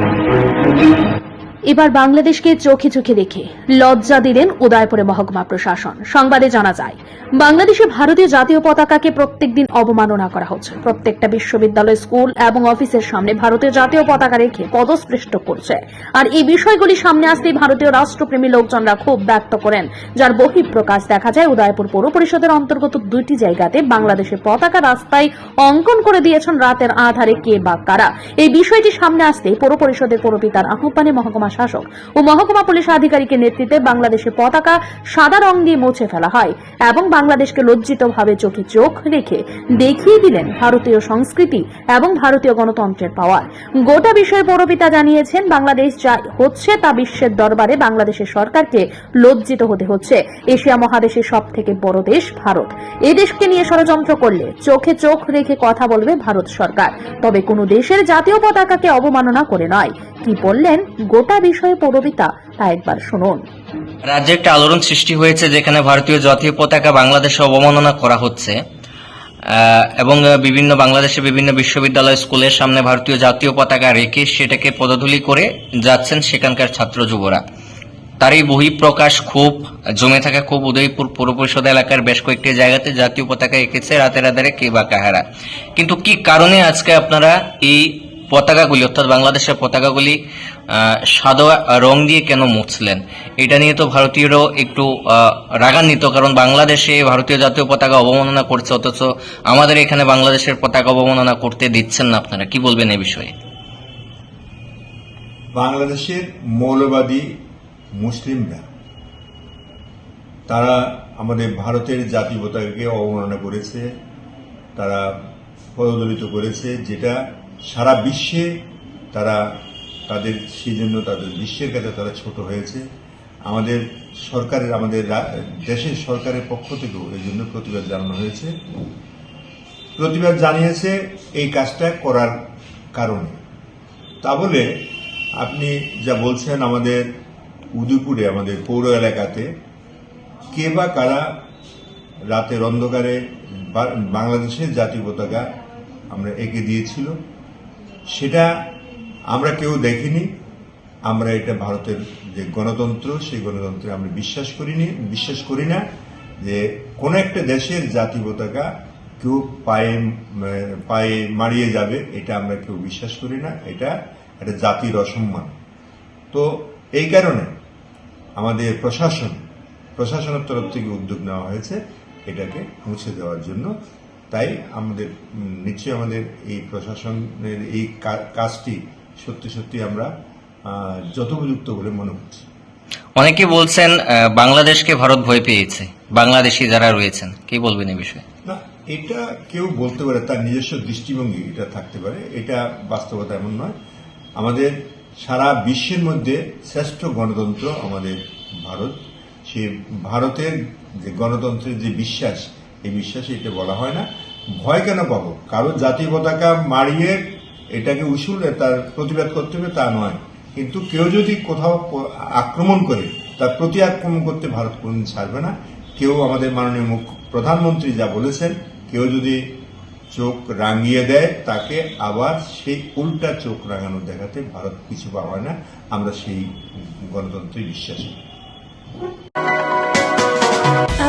Thank you. এবার বাংলাদেশকে চোখে চোখে দেখে লজ্জা দিলেন উদয়পুরে মহকুমা প্রশাসন। সংবাদে জানা যায়, বাংলাদেশে ভারতীয় জাতীয় পতাকাকে প্রত্যেকদিন অবমাননা করা হচ্ছে। প্রত্যেকটা বিশ্ববিদ্যালয়, স্কুল এবং অফিসের সামনে ভারতীয় জাতীয় পতাকা রেখে পদস্পৃষ্ট করছে। আর এই বিষয়গুলি সামনে আসতেই ভারতীয় রাষ্ট্রপ্রেমী লোকজনরা ক্ষোভ ব্যক্ত করেন, যার বহিঃপ্রকাশ দেখা যায় উদয়পুর পৌর পরিষদের অন্তর্গত দুইটি জায়গাতে। বাংলাদেশের পতাকা রাস্তায় অঙ্কন করে দিয়েছেন রাতের আধারে কে বা কারা। এই বিষয়টি সামনে আসতেই পৌর পরিষদের পৌরপিতার আহ্বানে মহকুমা শাসক ও মহকুমা পুলিশ আধিকারিকের নেতৃত্বে বাংলাদেশের পতাকা সাদা রং দিয়ে মুছে ফেলা হয় এবং বাংলাদেশকে লজ্জিতভাবে চোখে চোখ রেখে দেখিয়ে দিলেন ভারতীয় সংস্কৃতি এবং ভারতীয় গণতন্ত্রের পাওয়ার। গোটা বিষয়ে পৌরপিতা জানিয়েছেন, বাংলাদেশ যা হচ্ছে তা বিশ্বের দরবারে বাংলাদেশের সরকারকে লজ্জিত হতে হচ্ছে। এশিয়া মহাদেশের সব থেকে বড় দেশ ভারত। এই দেশকে নিয়ে ষড়যন্ত্র করলে চোখে চোখ রেখে কথা বলবে ভারত সরকার। তবে কোনো দেশের জাতীয় পতাকাকে অবমাননা করে নয়। কি বললেন গোটা বিষয়ে পৌরপিতা তা একবার শুনুন। রাজ্যে একটা আলোড়ন সৃষ্টি হয়েছে যেখানে ভারতীয় জাতীয় পতাকা বাংলাদেশে অবমাননা করা হচ্ছে এবং বিভিন্ন বাংলাদেশের বিভিন্ন বিশ্ববিদ্যালয় স্কুলের সামনে ভারতীয় জাতীয় পতাকা রেখে সেটাকে পদধূলি করে যাচ্ছেন সেখানকার ছাত্র যুবরা। তারই বহিঃপ্রকাশ খুব, জমে থাকা খুব উদয়পুর পৌর পরিষদ এলাকার বেশ কয়েকটি জায়গাতে জাতীয় পতাকা এঁকেছে রাতের আধারে কে বা কাহারা। কিন্তু কি কারণে আজকে আপনারা এই পতাকাগুলি, অর্থাৎ বাংলাদেশের পতাকাগুলি সাদা রং দিয়ে কেন মুছলেন? এটা নিয়ে তো ভারতীয়রাও একটু রাগান্বিত, কারণ বাংলাদেশে ভারতীয় জাতীয় পতাকা অবমাননা করছে, অথচ আমাদের এখানে বাংলাদেশের পতাকা অবমাননা করতে দিচ্ছেন না আপনারা। কি বলবেন এই বিষয়ে? বাংলাদেশের মৌলবাদী মুসলিমরা, তারা আমাদের ভারতের জাতীয় পতাকাকে অবমাননা করেছে, তারা পদদলিত করেছে, যেটা সারা বিশ্বে তারা তাদের, সেই জন্য তাদের বিশ্বের কাছে তারা ছোট হয়েছে। আমাদের সরকারের, আমাদের দেশের সরকারের পক্ষ থেকেও এই জন্য প্রতিবাদ জানানো হয়েছে। প্রতিবাদ জানিয়েছে এই কাজটা করার কারণে। তা বলে আপনি যা বলছেন আমাদের উদয়পুরে, আমাদের পৌর এলাকাতে, কে বা কারা রাতের অন্ধকারে বাংলাদেশের জাতীয় পতাকা আমরা এঁকে দিয়েছিল সেটা আমরা কেউ দেখিনি। আমরা এটা ভারতের যে গণতন্ত্র, সেই গণতন্ত্রে আমরা বিশ্বাস করিনি, বিশ্বাস করি না যে কোন একটা দেশের জাতীয় পতাকা কেউ পায়ে পায়ে মারিয়ে যাবে, এটা আমরা কেউ বিশ্বাস করি না। এটা একটা জাতির অসম্মান। তো এই কারণে আমাদের প্রশাসন, প্রশাসনের তরফ থেকে উদ্যোগ নেওয়া হয়েছে এটাকে মুছে দেওয়ার জন্য। তাই আমাদের নিশ্চয়ই আমাদের এই প্রশাসনের এই কাজটি সত্যি সত্যি আমরা যথোপযুক্ত বলে মনে হচ্ছে অনেকে বলছেন বাংলাদেশকে ভারত ভয় পেয়েছে বাংলাদেশি যারা রয়েছেন কি বলবেন এই বিষয়ে? না এটা কেউ বলতে পারে তার নিজস্ব দৃষ্টিভঙ্গি এটা থাকতে পারে এটা বাস্তবতা এমন নয়। আমাদের সারা বিশ্বের মধ্যে শ্রেষ্ঠ গণতন্ত্র আমাদের ভারত। সে ভারতের যে গণতন্ত্রের যে বিশ্বাস এই বিশ্বাসে এটা বলা হয় না। ভয় কেন পাবো? কারও জাতীয় পতাকা মারিয়ে এটাকে উসুলে তার প্রতিবাদ করতে হবে তা নয়। কিন্তু কেউ যদি কোথাও আক্রমণ করে, তার প্রতি আক্রমণ করতে ভারত কোনদিন ছাড়বে না। কেউ আমাদের মাননীয় মুখ্য প্রধানমন্ত্রী যা বলেছেন, কেউ যদি চোখ রাঙিয়ে দেয়, তাকে আবার সেই উল্টা চোখ রাঙানো দেখাতে ভারত কিছু পাওয়ায় না। আমরা সেই গণতন্ত্রে বিশ্বাসী।